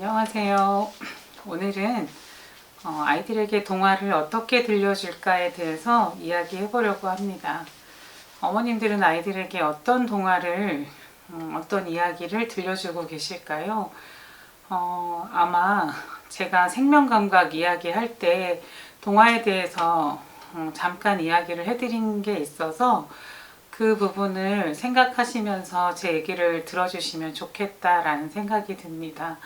안녕하세요. 오늘은 어, 아이들에게 동화를 어떻게 들려줄까에 대해서 이야기해 보려고 합니다. 어머님들은 아이들에게 어떤 동화를, 음, 어떤 이야기를 들려주고 계실까요? 어, 아마 제가 생명감각 이야기 할 때 동화에 대해서 음, 잠깐 이야기를 해드린 게 있어서 그 부분을 생각하시면서 제 얘기를 들어주시면 좋겠다라는 생각이 듭니다.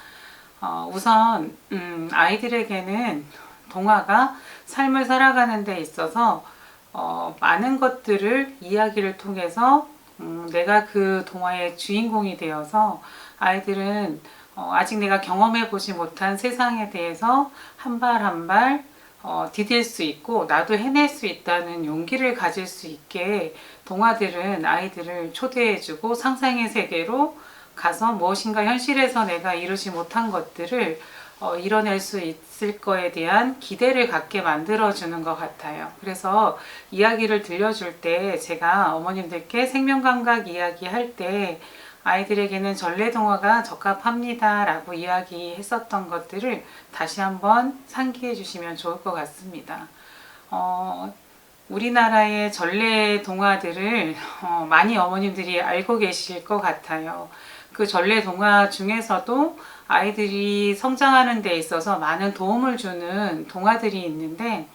어, 우선 음, 아이들에게는 동화가 삶을 살아가는 데 있어서 어, 많은 것들을 이야기를 통해서 음, 내가 그 동화의 주인공이 되어서 아이들은 어, 아직 내가 경험해 보지 못한 세상에 대해서 한 발 한발 어, 디딜 수 있고 나도 해낼 수 있다는 용기를 가질 수 있게 동화들은 아이들을 초대해주고 상상의 세계로 가서 무엇인가 현실에서 내가 이루지 못한 것들을 어, 이뤄낼 수 있을 거에 대한 기대를 갖게 만들어주는 것 같아요. 그래서 이야기를 들려줄 때 제가 어머님들께 생명감각 이야기 할 때 아이들에게는 전래동화가 적합합니다 라고 이야기했었던 것들을 다시 한번 상기해 주시면 좋을 것 같습니다. 어, 우리나라의 전래 동화들을 어, 많이 어머님들이 알고 계실 것 같아요. 그 전래 동화 중에서도 아이들이 성장하는 데 있어서 많은 도움을 주는 동화들이 있는데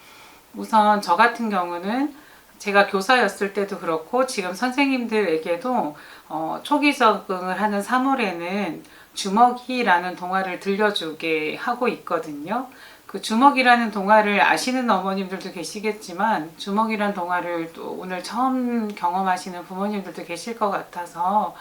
우선 저 같은 경우는 제가 교사였을 때도 그렇고 지금 선생님들에게도 어, 초기 적응을 하는 3월에는 주먹이라는 동화를 들려주게 하고 있거든요. 그 주먹이라는 동화를 아시는 어머님들도 계시겠지만 주먹이라는 동화를 또 오늘 처음 경험하시는 부모님들도 계실 것 같아서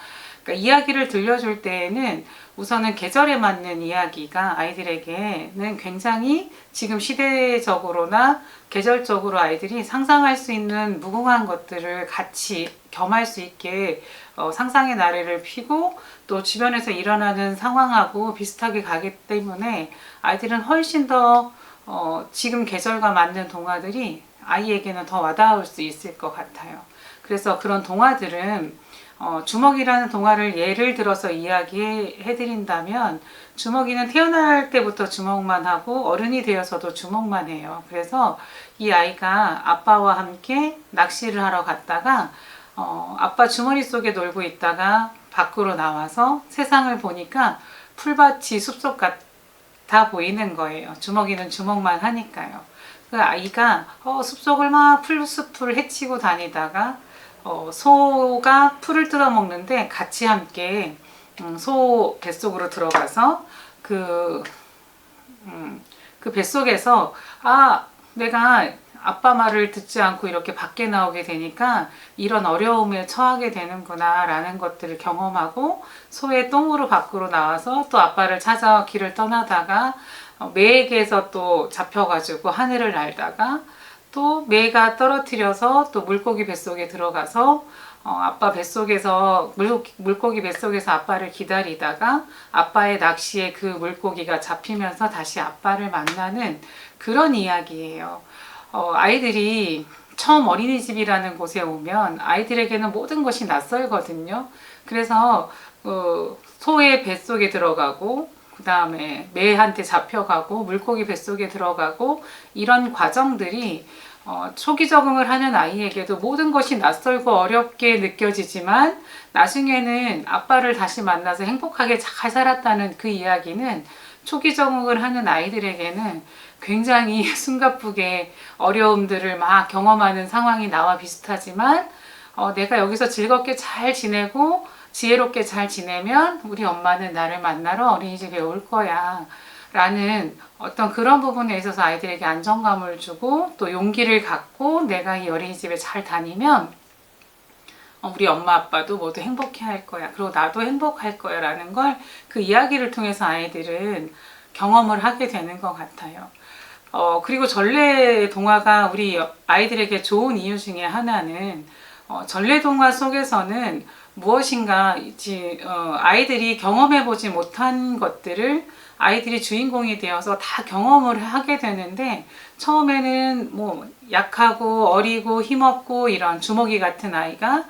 그러니까 이야기를 들려줄 때에는 우선은 계절에 맞는 이야기가 아이들에게는 굉장히 지금 시대적으로나 계절적으로 아이들이 상상할 수 있는 무궁한 것들을 같이 겸할 수 있게 어, 상상의 나래를 피고 또 주변에서 일어나는 상황하고 비슷하게 가기 때문에 아이들은 훨씬 더 어, 지금 계절과 맞는 동화들이 아이에게는 더 와닿을 수 있을 것 같아요. 그래서 그런 동화들은 어, 주먹이라는 동화를 예를 들어서 이야기해 드린다면 주먹이는 태어날 때부터 주먹만 하고 어른이 되어서도 주먹만 해요. 그래서 이 아이가 아빠와 함께 낚시를 하러 갔다가 어, 아빠 주머니 속에 놀고 있다가 밖으로 나와서 세상을 보니까 풀밭이 숲속 같아 보이는 거예요. 주먹이는 주먹만 하니까요. 그 아이가 어, 숲속을 막 풀숲을 헤치고 다니다가 어, 소가 풀을 뜯어 먹는데 같이 함께 음, 소 뱃속으로 들어가서 그, 음, 그 뱃속에서 아 내가 아빠 말을 듣지 않고 이렇게 밖에 나오게 되니까 이런 어려움에 처하게 되는구나 라는 것들을 경험하고 소의 똥으로 밖으로 나와서 또 아빠를 찾아 길을 떠나다가 어, 매에게서 또 잡혀가지고 하늘을 날다가 또 매가 떨어뜨려서 또 물고기 뱃속에 들어가서 어, 아빠 뱃속에서 물, 물고기 뱃속에서 아빠를 기다리다가 아빠의 낚시에 그 물고기가 잡히면서 다시 아빠를 만나는 그런 이야기예요. 어, 아이들이 처음 어린이집이라는 곳에 오면 아이들에게는 모든 것이 낯설거든요. 그래서 어, 소의 뱃속에 들어가고 그 다음에 매한테 잡혀가고 물고기 뱃속에 들어가고 이런 과정들이 어, 초기 적응을 하는 아이에게도 모든 것이 낯설고 어렵게 느껴지지만 나중에는 아빠를 다시 만나서 행복하게 잘 살았다는 그 이야기는 초기 적응을 하는 아이들에게는 굉장히 숨가쁘게 어려움들을 막 경험하는 상황이 나와 비슷하지만 어, 내가 여기서 즐겁게 잘 지내고 지혜롭게 잘 지내면 우리 엄마는 나를 만나러 어린이집에 올 거야. 라는 어떤 그런 부분에 있어서 아이들에게 안정감을 주고 또 용기를 갖고 내가 이 어린이집에 잘 다니면 어, 우리 엄마 아빠도 모두 행복해 할 거야. 그리고 나도 행복할 거야. 라는 걸 그 이야기를 통해서 아이들은 경험을 하게 되는 것 같아요. 어, 그리고 전래 동화가 우리 아이들에게 좋은 이유 중에 하나는 어, 전래 동화 속에서는 무엇인가 이제, 어, 아이들이 경험해 보지 못한 것들을 아이들이 주인공이 되어서 다 경험을 하게 되는데 처음에는 뭐 약하고 어리고 힘없고 이런 주먹이 같은 아이가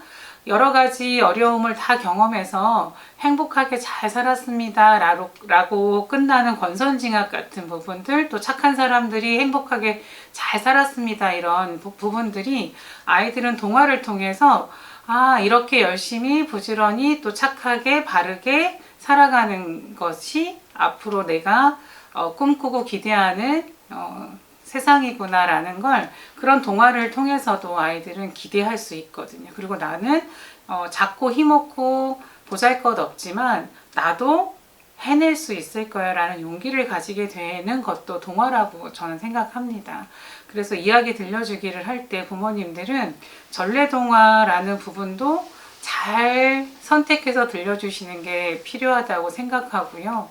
여러 가지 어려움을 다 경험해서 행복하게 잘 살았습니다. 라고, 라고 끝나는 권선징악 같은 부분들, 또 착한 사람들이 행복하게 잘 살았습니다. 이런 부, 부분들이 아이들은 동화를 통해서 아, 이렇게 열심히 부지런히 또 착하게 바르게 살아가는 것이 앞으로 내가 어, 꿈꾸고 기대하는 어, 세상이구나라는 걸 그런 동화를 통해서도 아이들은 기대할 수 있거든요. 그리고 나는 어, 작고 힘없고 보잘 것 없지만 나도 해낼 수 있을 거야라는 용기를 가지게 되는 것도 동화라고 저는 생각합니다. 그래서 이야기 들려주기를 할 때 부모님들은 전래동화라는 부분도 잘 선택해서 들려주시는 게 필요하다고 생각하고요.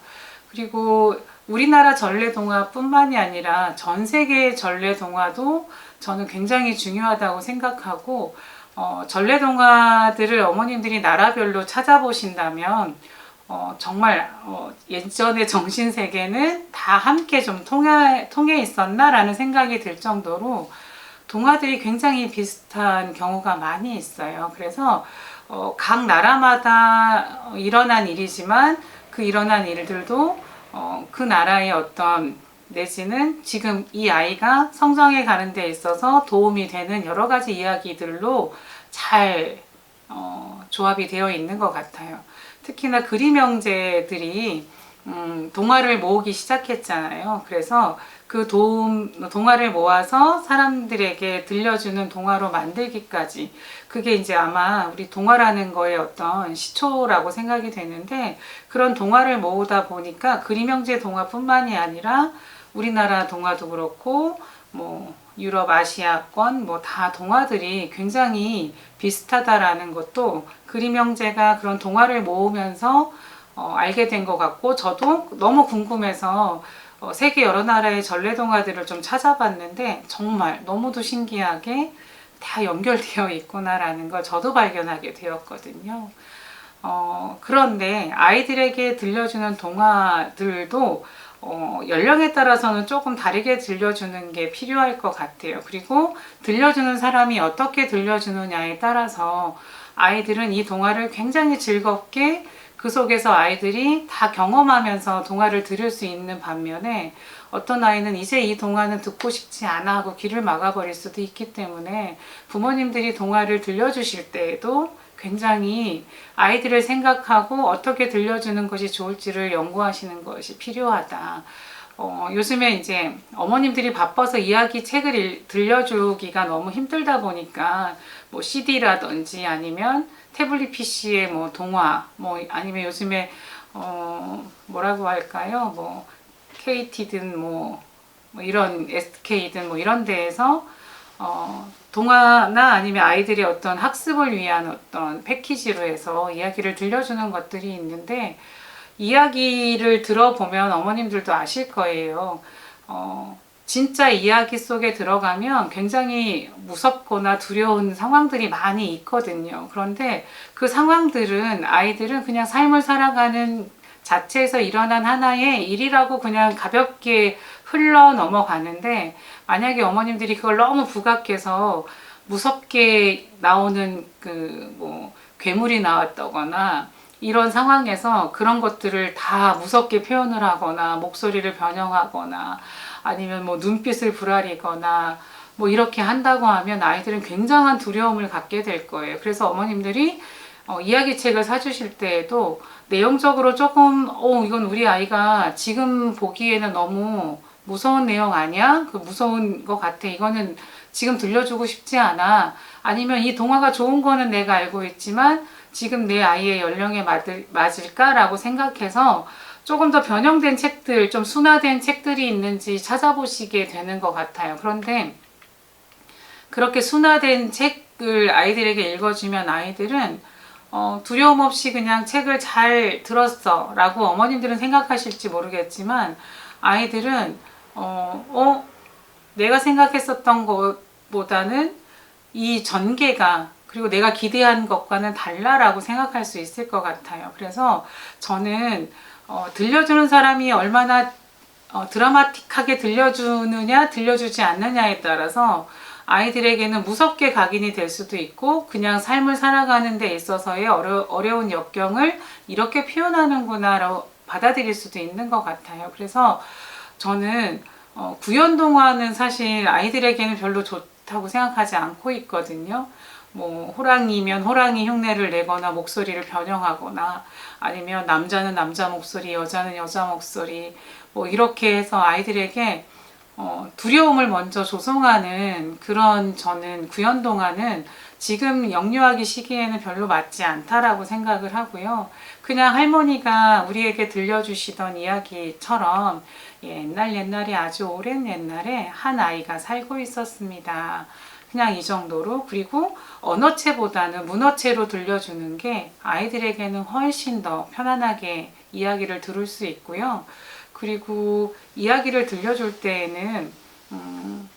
그리고 우리나라 전래 동화뿐만이 아니라 전 세계의 전래 동화도 저는 굉장히 중요하다고 생각하고 어, 전래 동화들을 어머님들이 나라별로 찾아보신다면 어, 정말 어, 예전의 정신 세계는 다 함께 좀 통해 통해 있었나라는 생각이 들 정도로 동화들이 굉장히 비슷한 경우가 많이 있어요. 그래서 어, 각 나라마다 일어난 일이지만 그 일어난 일들도 어, 그 나라의 어떤 내지는 지금 이 아이가 성장해 가는 데 있어서 도움이 되는 여러 가지 이야기들로 잘 어, 조합이 되어 있는 것 같아요. 특히나 그림 형제들이 음, 동화를 모으기 시작했잖아요. 그래서 그 도움, 동화를 모아서 사람들에게 들려주는 동화로 만들기까지 그게 이제 아마 우리 동화라는 거의 어떤 시초라고 생각이 되는데 그런 동화를 모으다 보니까 그림 형제 동화뿐만이 아니라 우리나라 동화도 그렇고 뭐 유럽 아시아권 뭐 다 동화들이 굉장히 비슷하다라는 것도 그림 형제가 그런 동화를 모으면서 어, 알게 된 것 같고 저도 너무 궁금해서 어, 세계 여러 나라의 전래 동화들을 좀 찾아봤는데 정말 너무도 신기하게 다 연결되어 있구나라는 걸 저도 발견하게 되었거든요. 어, 그런데 아이들에게 들려주는 동화들도 어, 연령에 따라서는 조금 다르게 들려주는 게 필요할 것 같아요. 그리고 들려주는 사람이 어떻게 들려주느냐에 따라서 아이들은 이 동화를 굉장히 즐겁게 그 속에서 아이들이 다 경험하면서 동화를 들을 수 있는 반면에 어떤 아이는 이제 이 동화는 듣고 싶지 않아 하고 귀를 막아버릴 수도 있기 때문에 부모님들이 동화를 들려주실 때에도 굉장히 아이들을 생각하고 어떻게 들려주는 것이 좋을지를 연구하시는 것이 필요하다. 어, 요즘에 이제 어머님들이 바빠서 이야기 책을 일, 들려주기가 너무 힘들다 보니까 뭐 CD라든지 아니면 태블릿 PC에 뭐 동화, 뭐 아니면 요즘에 어, 뭐라고 할까요? 뭐 KT든 뭐, 뭐 이런 SK든 뭐 이런 데에서 어, 동화나 아니면 아이들이 어떤 학습을 위한 어떤 패키지로 해서 이야기를 들려주는 것들이 있는데 이야기를 들어보면 어머님들도 아실 거예요. 어, 진짜 이야기 속에 들어가면 굉장히 무섭거나 두려운 상황들이 많이 있거든요. 그런데 그 상황들은 아이들은 그냥 삶을 살아가는 자체에서 일어난 하나의 일이라고 그냥 가볍게 흘러 넘어가는데 만약에 어머님들이 그걸 너무 부각해서 무섭게 나오는 그 뭐 괴물이 나왔다거나 이런 상황에서 그런 것들을 다 무섭게 표현을 하거나 목소리를 변형하거나 아니면 뭐 눈빛을 부라리거나 뭐 이렇게 한다고 하면 아이들은 굉장한 두려움을 갖게 될 거예요. 그래서 어머님들이 어, 이야기책을 사주실 때에도 내용적으로 조금 어 이건 우리 아이가 지금 보기에는 너무 무서운 내용 아니야? 그 무서운 것 같아. 이거는 지금 들려주고 싶지 않아. 아니면 이 동화가 좋은 거는 내가 알고 있지만 지금 내 아이의 연령에 맞을, 맞을까라고 생각해서 조금 더 변형된 책들, 좀 순화된 책들이 있는지 찾아보시게 되는 것 같아요. 그런데 그렇게 순화된 책을 아이들에게 읽어주면 아이들은 어, 두려움 없이 그냥 책을 잘 들었어 라고 어머님들은 생각하실지 모르겠지만 아이들은 어, 어, 내가 생각했었던 것보다는 이 전개가 그리고 내가 기대한 것과는 달라라고 생각할 수 있을 것 같아요. 그래서 저는 어, 들려주는 사람이 얼마나 어, 드라마틱하게 들려주느냐, 들려주지 않느냐에 따라서 아이들에게는 무섭게 각인이 될 수도 있고 그냥 삶을 살아가는 데 있어서의 어려, 어려운 역경을 이렇게 표현하는구나라고 받아들일 수도 있는 것 같아요. 그래서 저는 어, 구연 동화는 사실 아이들에게는 별로 좋다고 생각하지 않고 있거든요. 뭐 호랑이면 호랑이 흉내를 내거나 목소리를 변형하거나 아니면 남자는 남자 목소리, 여자는 여자 목소리 뭐 이렇게 해서 아이들에게 어, 두려움을 먼저 조성하는 그런 저는 구연 동화는 지금 영유아기 시기에는 별로 맞지 않다라고 생각을 하고요. 그냥 할머니가 우리에게 들려주시던 이야기처럼 옛날 옛날에 아주 오랜 옛날에 한 아이가 살고 있었습니다. 그냥 이 정도로 그리고 언어체보다는 문어체로 들려주는 게 아이들에게는 훨씬 더 편안하게 이야기를 들을 수 있고요. 그리고 이야기를 들려줄 때에는 음,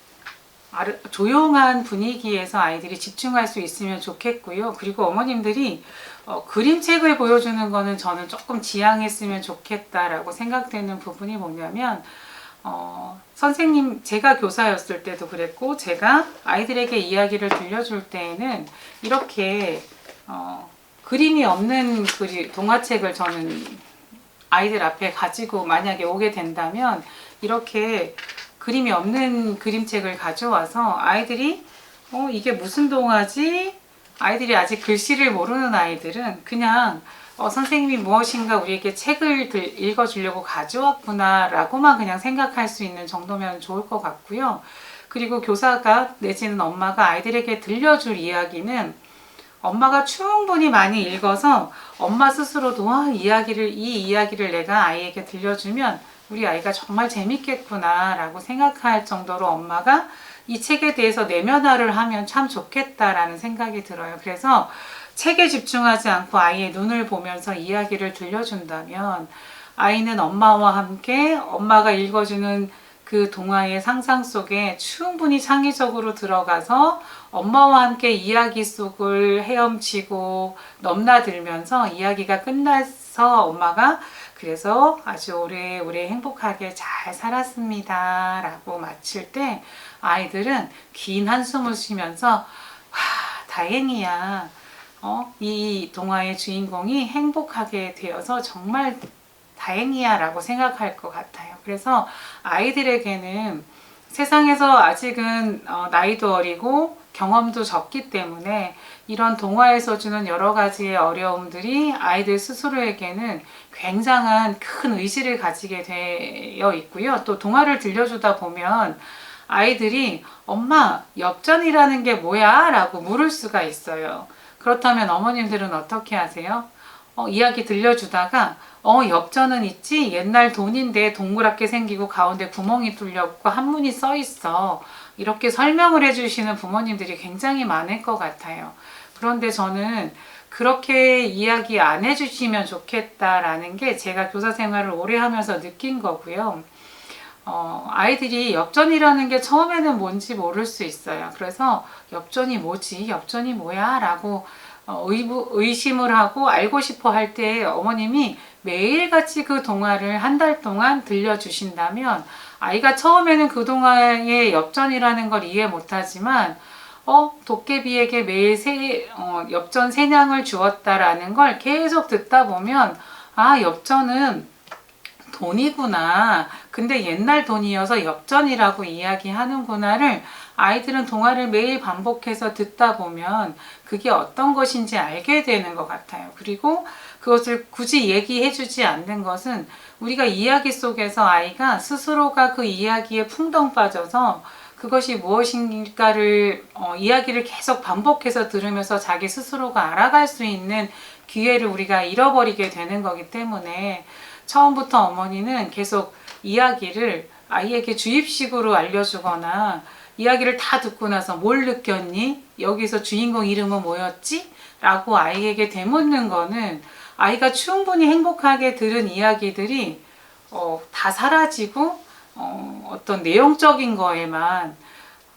조용한 분위기에서 아이들이 집중할 수 있으면 좋겠고요. 그리고 어머님들이 어, 그림책을 보여주는 거는 저는 조금 지양했으면 좋겠다라고 생각되는 부분이 뭐냐면 어, 선생님 제가 교사였을 때도 그랬고 제가 아이들에게 이야기를 들려줄 때에는 이렇게 어, 그림이 없는 그리, 동화책을 저는 아이들 앞에 가지고 만약에 오게 된다면 이렇게 그림이 없는 그림책을 가져와서 아이들이 어 이게 무슨 동화지? 아이들이 아직 글씨를 모르는 아이들은 그냥 어, 선생님이 무엇인가 우리에게 책을 들- 읽어주려고 가져왔구나라고만 그냥 생각할 수 있는 정도면 좋을 것 같고요. 그리고 교사가 내지는 엄마가 아이들에게 들려줄 이야기는 엄마가 충분히 많이 읽어서 엄마 스스로도 와 이야기를 이 이야기를 내가 아이에게 들려주면 우리 아이가 정말 재밌겠구나라고 생각할 정도로 엄마가 이 책에 대해서 내면화를 하면 참 좋겠다라는 생각이 들어요. 그래서 책에 집중하지 않고 아이의 눈을 보면서 이야기를 들려준다면 아이는 엄마와 함께 엄마가 읽어주는 그 동화의 상상 속에 충분히 창의적으로 들어가서 엄마와 함께 이야기 속을 헤엄치고 넘나들면서 이야기가 끝나서 엄마가 그래서 아주 오래오래 행복하게 잘 살았습니다. 라고 마칠 때 아이들은 긴 한숨을 쉬면서 와, 다행이야. 어, 이 동화의 주인공이 행복하게 되어서 정말 다행이야 라고 생각할 것 같아요. 그래서 아이들에게는 세상에서 아직은 어, 나이도 어리고 경험도 적기 때문에 이런 동화에서 주는 여러 가지의 어려움들이 아이들 스스로에게는 굉장한 큰 의지를 가지게 되어 있고요. 또 동화를 들려주다 보면 아이들이 엄마 엽전이라는 게 뭐야? 라고 물을 수가 있어요. 그렇다면 어머님들은 어떻게 하세요? 어, 이야기 들려주다가 어 엽전은 있지 옛날 돈인데 동그랗게 생기고 가운데 구멍이 뚫렸고 한문이 써 있어 이렇게 설명을 해주시는 부모님들이 굉장히 많을 것 같아요. 그런데 저는 그렇게 이야기 안 해주시면 좋겠다라는 게 제가 교사 생활을 오래 하면서 느낀 거고요. 어, 아이들이 엽전이라는 게 처음에는 뭔지 모를 수 있어요. 그래서 엽전이 뭐지? 엽전이 뭐야? 라고 어, 의부, 의심을 하고 알고 싶어 할 때 어머님이 매일같이 그 동화를 한 달 동안 들려주신다면 아이가 처음에는 그 동화의 엽전이라는 걸 이해 못하지만 어, 도깨비에게 매일 세, 어, 엽전 세 냥을 주었다라는 걸 계속 듣다 보면 아, 엽전은 돈이구나. 근데 옛날 돈이어서 엽전이라고 이야기하는구나를 아이들은 동화를 매일 반복해서 듣다 보면 그게 어떤 것인지 알게 되는 것 같아요. 그리고 그것을 굳이 얘기해 주지 않는 것은 우리가 이야기 속에서 아이가 스스로가 그 이야기에 풍덩 빠져서 그것이 무엇인가를 어, 이야기를 계속 반복해서 들으면서 자기 스스로가 알아갈 수 있는 기회를 우리가 잃어버리게 되는 거기 때문에 처음부터 어머니는 계속 이야기를 아이에게 주입식으로 알려주거나 이야기를 다 듣고 나서 뭘 느꼈니? 여기서 주인공 이름은 뭐였지? 라고 아이에게 되묻는 거는 아이가 충분히 행복하게 들은 이야기들이 어, 다 사라지고 어, 어떤 내용적인 거에만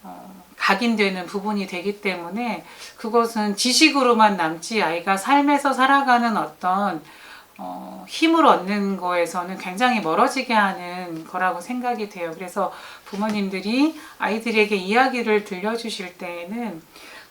어, 각인되는 부분이 되기 때문에 그것은 지식으로만 남지 아이가 삶에서 살아가는 어떤 어, 힘을 얻는 거에서는 굉장히 멀어지게 하는 거라고 생각이 돼요. 그래서 부모님들이 아이들에게 이야기를 들려주실 때에는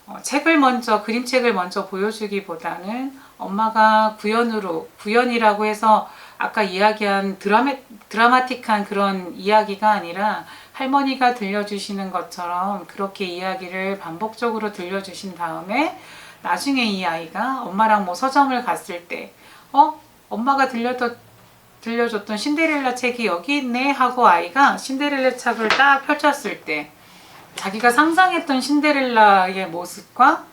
어, 책을 먼저 그림책을 먼저 보여주기보다는 엄마가 구연으로 구연이라고 해서 아까 이야기한 드라마, 드라마틱한 그런 이야기가 아니라 할머니가 들려주시는 것처럼 그렇게 이야기를 반복적으로 들려주신 다음에 나중에 이 아이가 엄마랑 뭐 서점을 갔을 때, 어? 엄마가 들려줬, 들려줬던 신데렐라 책이 여기 있네 하고 아이가 신데렐라 책을 딱 펼쳤을 때 자기가 상상했던 신데렐라의 모습과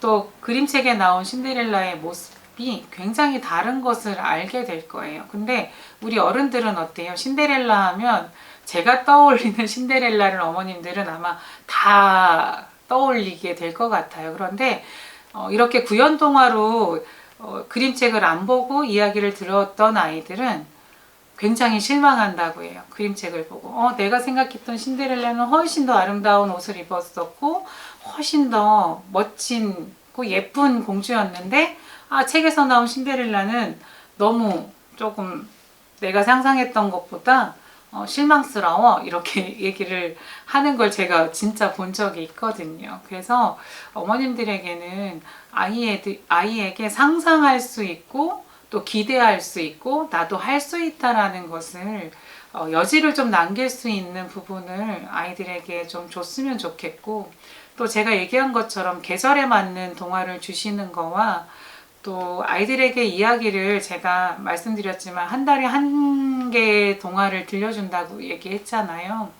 또 그림책에 나온 신데렐라의 모습이 굉장히 다른 것을 알게 될 거예요. 근데 우리 어른들은 어때요? 신데렐라 하면 제가 떠올리는 신데렐라를 어머님들은 아마 다 떠올리게 될 것 같아요. 그런데 어, 이렇게 구연 동화로 어, 그림책을 안 보고 이야기를 들었던 아이들은 굉장히 실망한다고 해요. 그림책을 보고. 어, 내가 생각했던 신데렐라는 훨씬 더 아름다운 옷을 입었었고, 훨씬 더 멋진고 예쁜 공주였는데, 아, 책에서 나온 신데렐라는 너무 조금 내가 상상했던 것보다 어, 실망스러워. 이렇게 얘기를 하는 걸 제가 진짜 본 적이 있거든요. 그래서 어머님들에게는 아이에게, 아이에게 상상할 수 있고, 또 기대할 수 있고 나도 할 수 있다라는 것을 어, 여지를 좀 남길 수 있는 부분을 아이들에게 좀 줬으면 좋겠고 또 제가 얘기한 것처럼 계절에 맞는 동화를 주시는 거와 또 아이들에게 이야기를 제가 말씀드렸지만 한 달에 한 개의 동화를 들려준다고 얘기했잖아요.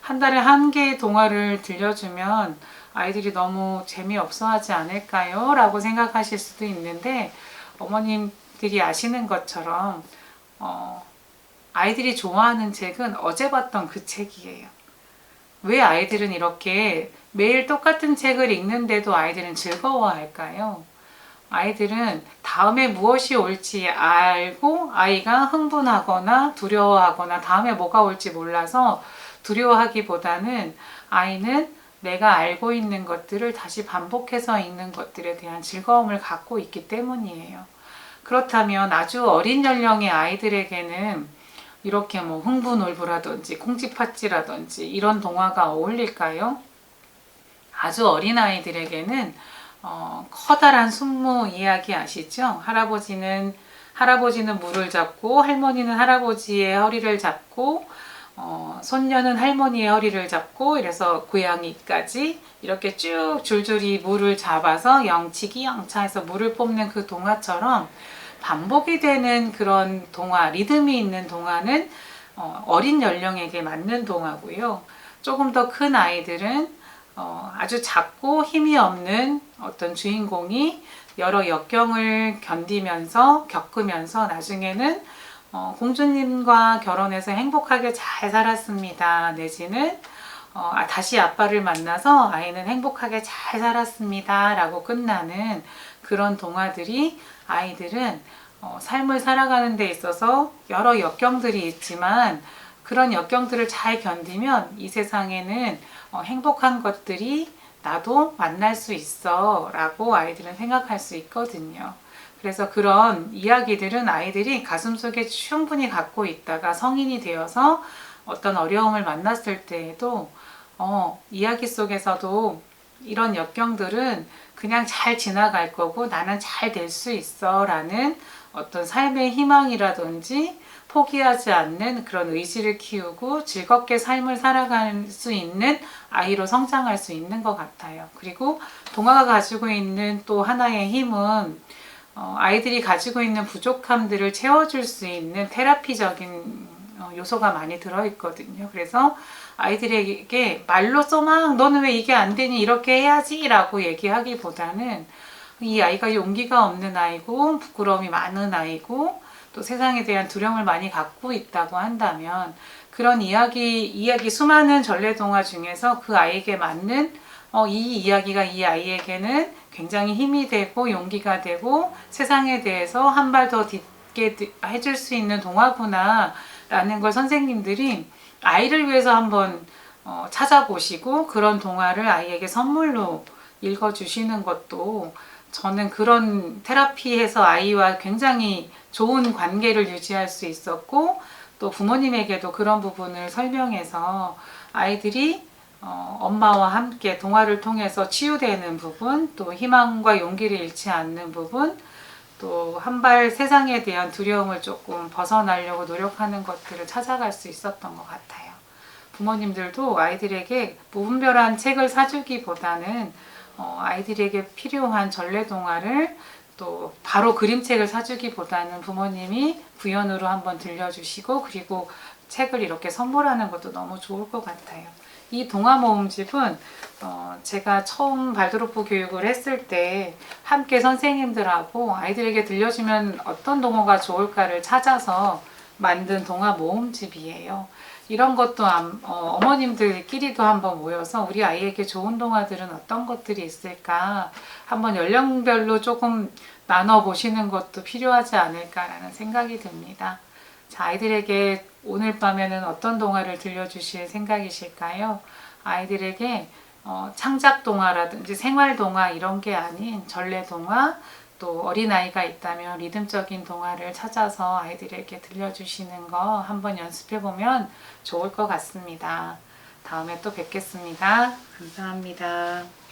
한 달에 한 개의 동화를 들려주면 아이들이 너무 재미없어 하지 않을까요? 라고 생각하실 수도 있는데 어머님 들이 아시는 것처럼 어, 아이들이 좋아하는 책은 어제 봤던 그 책이에요. 왜 아이들은 이렇게 매일 똑같은 책을 읽는데도 아이들은 즐거워할까요? 아이들은 다음에 무엇이 올지 알고 아이가 흥분하거나 두려워하거나 다음에 뭐가 올지 몰라서 두려워하기보다는 아이는 내가 알고 있는 것들을 다시 반복해서 읽는 것들에 대한 즐거움을 갖고 있기 때문이에요. 그렇다면 아주 어린 연령의 아이들에게는 이렇게 뭐 흥분올부라든지 콩쥐팥쥐라든지 이런 동화가 어울릴까요? 아주 어린 아이들에게는 어, 커다란 순무 이야기 아시죠? 할아버지는 할아버지는 물을 잡고 할머니는 할아버지의 허리를 잡고 어, 손녀는 할머니의 허리를 잡고 이래서 고양이까지 이렇게 쭉 줄줄이 물을 잡아서 영치기 영차해서 물을 뽑는 그 동화처럼 반복이 되는 그런 동화, 리듬이 있는 동화는 어, 린 연령에게 맞는 동화고요. 조금 더 큰 아이들은 어, 아주 작고 힘이 없는 어떤 주인공이 여러 역경을 견디면서 겪으면서 나중에는 어, 공주님과 결혼해서 행복하게 잘 살았습니다. 내지는 어, 아, 다시 아빠를 만나서 아이는 행복하게 잘 살았습니다. 라고 끝나는 그런 동화들이 아이들은 어, 삶을 살아가는 데 있어서 여러 역경들이 있지만 그런 역경들을 잘 견디면 이 세상에는 어, 행복한 것들이 나도 만날 수 있어 라고 아이들은 생각할 수 있거든요. 그래서 그런 이야기들은 아이들이 가슴속에 충분히 갖고 있다가 성인이 되어서 어떤 어려움을 만났을 때에도 어, 이야기 속에서도 이런 역경들은 그냥 잘 지나갈 거고 나는 잘 될 수 있어 라는 어떤 삶의 희망이라든지 포기하지 않는 그런 의지를 키우고 즐겁게 삶을 살아갈 수 있는 아이로 성장할 수 있는 것 같아요. 그리고 동화가 가지고 있는 또 하나의 힘은 어, 아이들이 가지고 있는 부족함들을 채워줄 수 있는 테라피적인 어, 요소가 많이 들어있거든요. 그래서 아이들에게 말로써 막 너는 왜 이게 안 되니 이렇게 해야지 라고 얘기하기보다는 이 아이가 용기가 없는 아이고 부끄러움이 많은 아이고 또 세상에 대한 두려움을 많이 갖고 있다고 한다면 그런 이야기 이야기 수많은 전래 동화 중에서 그 아이에게 맞는 어, 이 이야기가 이 아이에게는 굉장히 힘이 되고 용기가 되고 세상에 대해서 한 발 더 딛게 해줄 수 있는 동화구나 라는 걸 선생님들이 아이를 위해서 한번 어, 찾아보시고 그런 동화를 아이에게 선물로 읽어주시는 것도 저는 그런 테라피에서 아이와 굉장히 좋은 관계를 유지할 수 있었고 또 부모님에게도 그런 부분을 설명해서 아이들이 어, 엄마와 함께 동화를 통해서 치유되는 부분, 또 희망과 용기를 잃지 않는 부분, 또 한 발 세상에 대한 두려움을 조금 벗어나려고 노력하는 것들을 찾아갈 수 있었던 것 같아요. 부모님들도 아이들에게 무분별한 책을 사주기보다는 어, 아이들에게 필요한 전래동화를 또 바로 그림책을 사주기보다는 부모님이 구연으로 한번 들려주시고 그리고 책을 이렇게 선물하는 것도 너무 좋을 것 같아요. 이 동화 모음집은 어, 제가 처음 발드로프 교육을 했을 때 함께 선생님들하고 아이들에게 들려주면 어떤 동화가 좋을까를 찾아서 만든 동화 모음집이에요. 이런 것도 암- 어, 어머님들끼리도 한번 모여서 우리 아이에게 좋은 동화들은 어떤 것들이 있을까 한번 연령별로 조금 나눠 보시는 것도 필요하지 않을까라는 생각이 듭니다. 자, 아이들에게 오늘 밤에는 어떤 동화를 들려주실 생각이실까요? 아이들에게 어, 창작 동화라든지 생활 동화 이런 게 아닌 전래 동화 또 어린 아이가 있다면 리듬적인 동화를 찾아서 아이들에게 들려주시는 거 한번 연습해 보면 좋을 것 같습니다. 다음에 또 뵙겠습니다. 감사합니다.